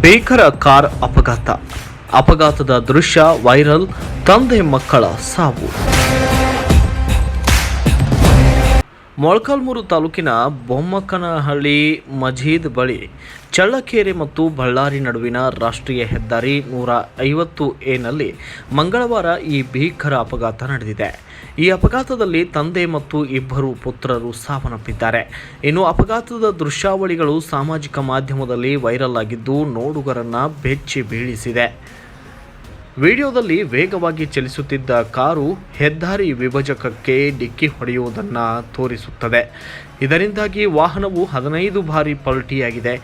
ಭೀಕರ ಕಾರ್ ಅಪಘಾತ. ಅಪಘಾತದ ದೃಶ್ಯ ವೈರಲ್ ತಂದೆ ಮಕ್ಕಳ ಸಾವು. ಮೊಳಕಾಲ್ಮೂರು ತಾಲೂಕಿನ ಬೊಮ್ಮಕ್ಕನಹಳ್ಳಿ ಮಜೀದ್ ಬಳಿ ಚಳ್ಳಕೆರೆ ಮತ್ತು ಬಳ್ಳಾರಿ ನಡುವಿನ ರಾಷ್ಟ್ರೀಯ ಹೆದ್ದಾರಿ ನೂರ ಐವತ್ತು ಎನಲ್ಲಿ ಮಂಗಳವಾರ ಈ ಭೀಕರ ಅಪಘಾತ ನಡೆದಿದೆ. ಈ ಅಪಘಾತದಲ್ಲಿ ತಂದೆ ಮತ್ತು ಇಬ್ಬರು ಪುತ್ರರು ಸಾವನ್ನಪ್ಪಿದ್ದಾರೆ. ಇನ್ನು ಅಪಘಾತದ ದೃಶ್ಯಾವಳಿಗಳು ಸಾಮಾಜಿಕ ಮಾಧ್ಯಮದಲ್ಲಿ ವೈರಲ್ ಆಗಿದ್ದು ನೋಡುಗರನ್ನ ಬೆಚ್ಚಿ ಬೀಳಿಸಿದೆ. ವಿಡಿಯೋದಲ್ಲಿ ವೇಗವಾಗಿ ಚಲಿಸುತ್ತಿದ್ದ ಕಾರು ಹೆದ್ದಾರಿ ವಿಭಜಕಕ್ಕೆ ಡಿಕ್ಕಿ ಹೊಡೆಯುವುದನ್ನು ತೋರಿಸುತ್ತದೆ. ಇದರಿಂದಾಗಿ ವಾಹನವು ಹದಿನೈದು ಬಾರಿ ಪಲ್ಟಿಯಾಗಿದೆ.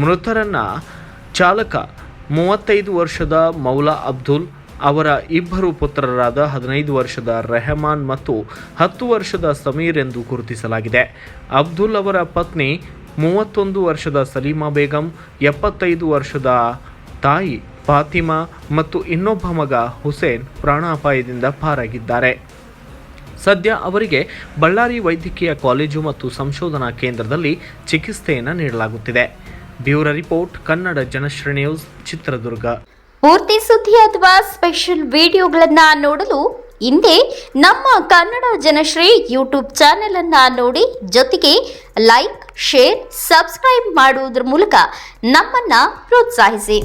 ಮೃತರನ್ನ ಚಾಲಕ, ಮೂವತ್ತೈದು ವರ್ಷದ ಮೌಲಾ ಅಬ್ದುಲ್, ಅವರ ಇಬ್ಬರು ಪುತ್ರರಾದ ಹದಿನೈದು ವರ್ಷದ ರೆಹಮಾನ್ ಮತ್ತು ಹತ್ತು ವರ್ಷದ ಸಮೀರ್ ಎಂದು ಗುರುತಿಸಲಾಗಿದೆ. ಅಬ್ದುಲ್ ಅವರ ಪತ್ನಿ, ಮೂವತ್ತೊಂದು ವರ್ಷದ ಸಲೀಮಾ ಬೇಗಂ, ಎಪ್ಪತ್ತೈದು ವರ್ಷದ ತಾಯಿ ಫಾತಿಮಾ ಮತ್ತು ಇನ್ನೊಬ್ಬ ಮಗ ಹುಸೇನ್ ಪ್ರಾಣಾಪಾಯದಿಂದ ಪಾರಾಗಿದ್ದಾರೆ. ಸದ್ಯ ಅವರಿಗೆ ಬಳ್ಳಾರಿ ವೈದ್ಯಕೀಯ ಕಾಲೇಜು ಮತ್ತು ಸಂಶೋಧನಾ ಕೇಂದ್ರದಲ್ಲಿ ಚಿಕಿತ್ಸೆಯನ್ನು ನೀಡಲಾಗುತ್ತಿದೆ. Bureau report, Kannada Janashree news, Chitradurga. ಪೂರ್ತಿ ಸುದ್ದಿ ಅಥವಾ ಸ್ಪೆಷಲ್ ವಿಡಿಯೋಗಳನ್ನು ನೋಡಲು ಹಿಂದೆ ನಮ್ಮ ಕನ್ನಡ ಜನಶ್ರೀ ಯೂಟ್ಯೂಬ್ ಚಾನೆಲ್ ಅನ್ನ ನೋಡಿ, ಜೊತೆಗೆ ಲೈಕ್, ಶೇರ್, ಸಬ್ಸ್ಕ್ರೈಬ್ ಮಾಡುವುದರ ಮೂಲಕ ನಮ್ಮನ್ನ ಪ್ರೋತ್ಸಾಹಿಸಿ.